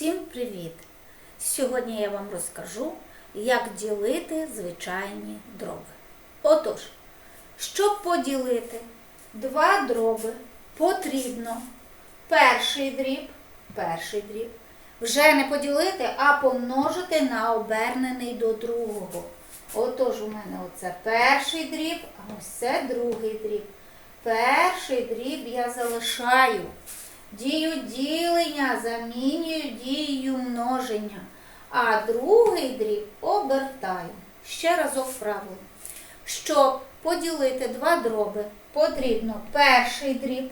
Всім привіт! Сьогодні я вам розкажу, як ділити звичайні дроби. Отож, щоб поділити два дроби, потрібно перший дріб, перший дріб, вже не поділити, а помножити на обернений до другого. Отож, у мене оце перший дріб, а ось це другий дріб. Перший дріб я залишаю. Дію ділення замінюю дією множення, а другий дріб обертаю. Ще разок правило. Щоб поділити два дроби, потрібно перший дріб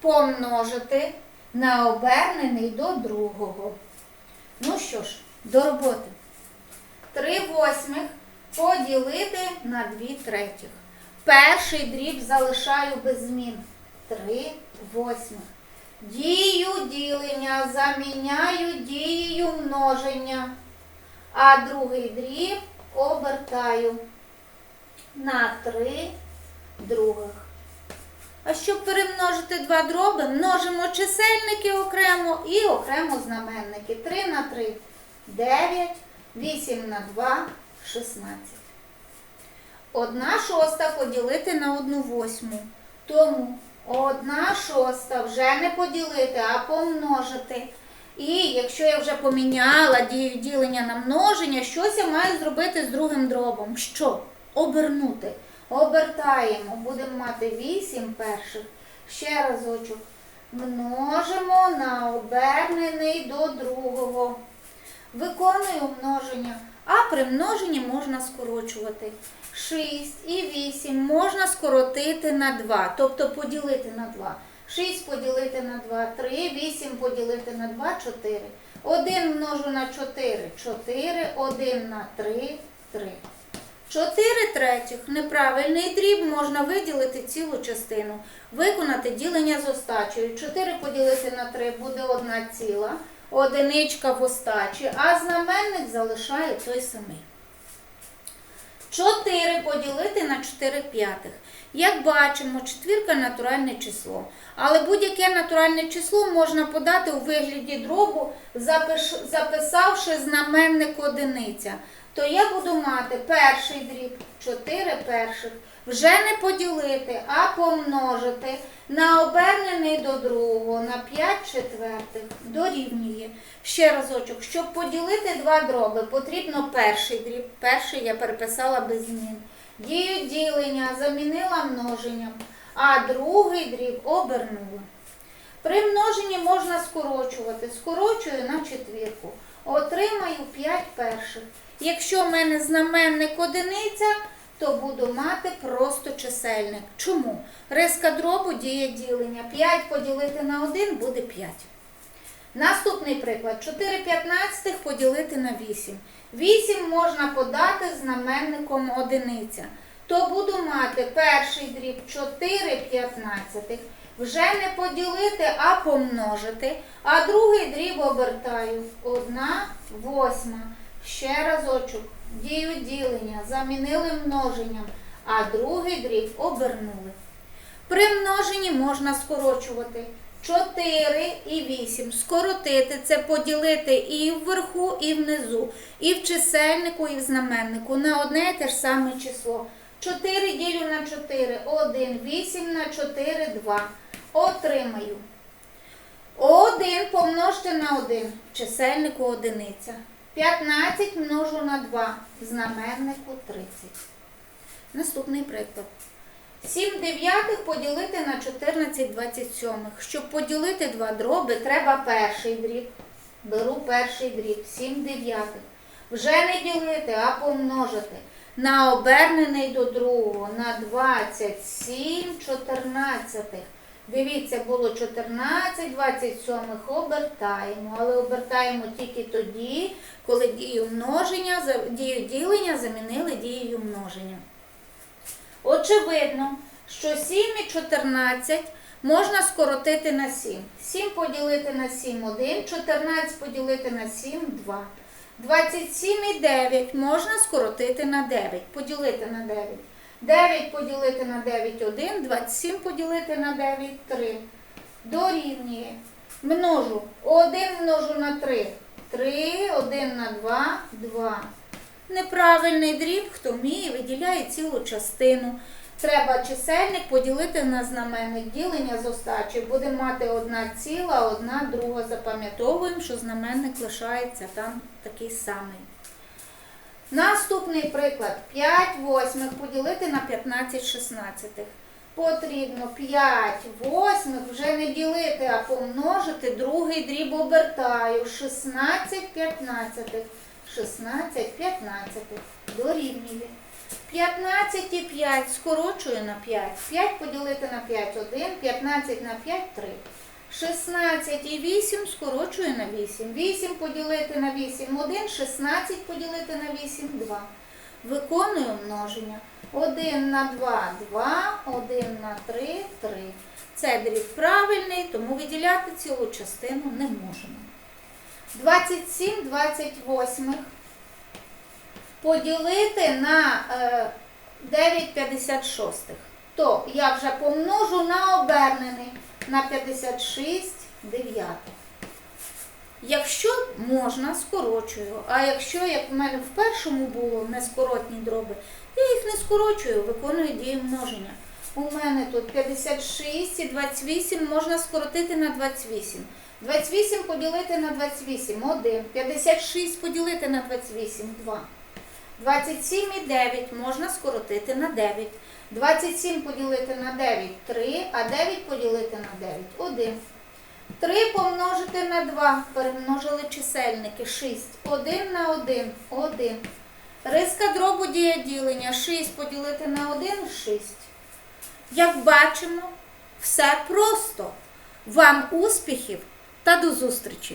помножити на обернений до другого. Ну що ж, до роботи. 3 восьмих поділити на 2 третіх. Перший дріб залишаю без змін. 3 восьмих. Дію ділення заміняю дією множення, а другий дріб обертаю на 3 других. А щоб перемножити два дроби, множимо чисельники окремо і окремо знаменники. 3 на 3 9, 8 на 2 16. Одна шоста поділити на одну восьму. Тому одна шоста вже не поділити, а помножити. І якщо я вже поміняла дію ділення на множення, щось я маю зробити з другим дробом. Що? Обернути. Обертаємо. Будемо мати 8 перших. Ще разочок. Множимо на обернений до другого. Виконую множення. А при множенні можна скорочувати. 6 і 8 можна скоротити на 2, тобто поділити на 2. 6 поділити на 2, 3, 8 поділити на 2, 4. 1 множу на 4, 4, 1 на 3, 3. 4 третіх неправильний дріб можна виділити цілу частину. Виконати ділення з остачею. 4 поділити на 3 буде 1 ціла, одиничка в остачі, а знаменник залишає той самий. 4 поділити на 4 п'ятих. Як бачимо, четвірка натуральне число. Але будь-яке натуральне число можна подати у вигляді дробу, записавши знаменник одиниця. То я буду мати перший дріб 4 перших. Вже не поділити, а помножити на обернений до другого на 5 четвертих дорівнює. Ще разочок, щоб поділити два дроби, потрібно перший дріб. Перший я переписала без змін. Дію ділення замінила множенням, а другий дріб обернула. При множенні можна скорочувати. Скорочую на четвірку. Отримаю 5 перших. Якщо в мене знаменник одиниця, то буду мати просто чисельник. Чому? Риска дробу діє ділення. 5 поділити на 1 буде 5. Наступний приклад. 4 п'ятнадцятих поділити на 8. 8 можна подати знаменником одиниця. То буду мати перший дріб 4 п'ятнадцятих. Вже не поділити, а помножити. А другий дріб обертаю. 1 восьма. Ще разочок. Дію ділення. Замінили множенням. А другий дріб обернули. При множенні можна скорочувати 4 і 8. Скоротити це поділити і вверху, і внизу, і в чисельнику, і в знаменнику на одне і те ж саме число. 4 ділю на 4, 1, 8 на 4, 2. Отримаю. 1 помножте на 1, в чисельнику одиниця. 15 множу на 2, в знаменнику 30. Наступний приклад. 7 дев'ятих поділити на 14 27. Щоб поділити два дроби, треба перший дріб. Беру перший дріб, 7 дев'ятих. Вже не ділити, а помножити. На обернений до другого, на 27 14. Дивіться, було 14, 27 обертаємо, але обертаємо тільки тоді, коли дію множення, дію ділення замінили дією множення. Очевидно, що 7 і 14 можна скоротити на 7. 7 поділити на 7 1, 14 поділити на 7 2. 27 і 9 можна скоротити на 9, поділити на 9. 9 поділити на 9 1, 27 поділити на 9 3. Дорівнює. Множу 1 множу на 3. 3, 1 на 2, 2. Неправильний дріб, хто вміє, виділяє цілу частину. Треба чисельник поділити на знаменник ділення з остачі. Будемо мати одна ціла, одна друга. Запам'ятовуємо, що знаменник лишається там такий самий. Наступний приклад. 5 восьмих поділити на 15 шістнадцятих. Потрібно 5 восьмих вже не ділити, а помножити. Другий дріб обертаю. 16 п'ятнадцятих. 16 п'ятнадцятих. Дорівнює. 15 і 5 скорочую на 5. 5 поділити на 5 1, 15 на 5 3. 16 і 8 скорочую на 8. 8 поділити на 8 1, 16 поділити на 8 2. Виконую множення. 1 на 2 2, 1 на 3 3. Це дріб правильний, тому виділяти цілу частину не можемо. 27 28 поділити на е, 9,56. То я вже помножу на обернений на 56 дев'ятих. Якщо можна, скорочую. А якщо, як в мене в першому було нескоротні дроби, я їх не скорочую, виконую дію множення. У мене тут 56 і 28 можна скоротити на 28. 28 поділити на 28 1. 56 поділити на 28 2. 27 і 9 можна скоротити на 9. 27 поділити на 9 3, а 9 поділити на 9 1. 3 помножити на 2. Перемножили чисельники 6. 1 на 1 1. Риска дробу дія ділення 6 поділити на 1 6. Як бачимо, все просто. Вам успіхів та до зустрічі!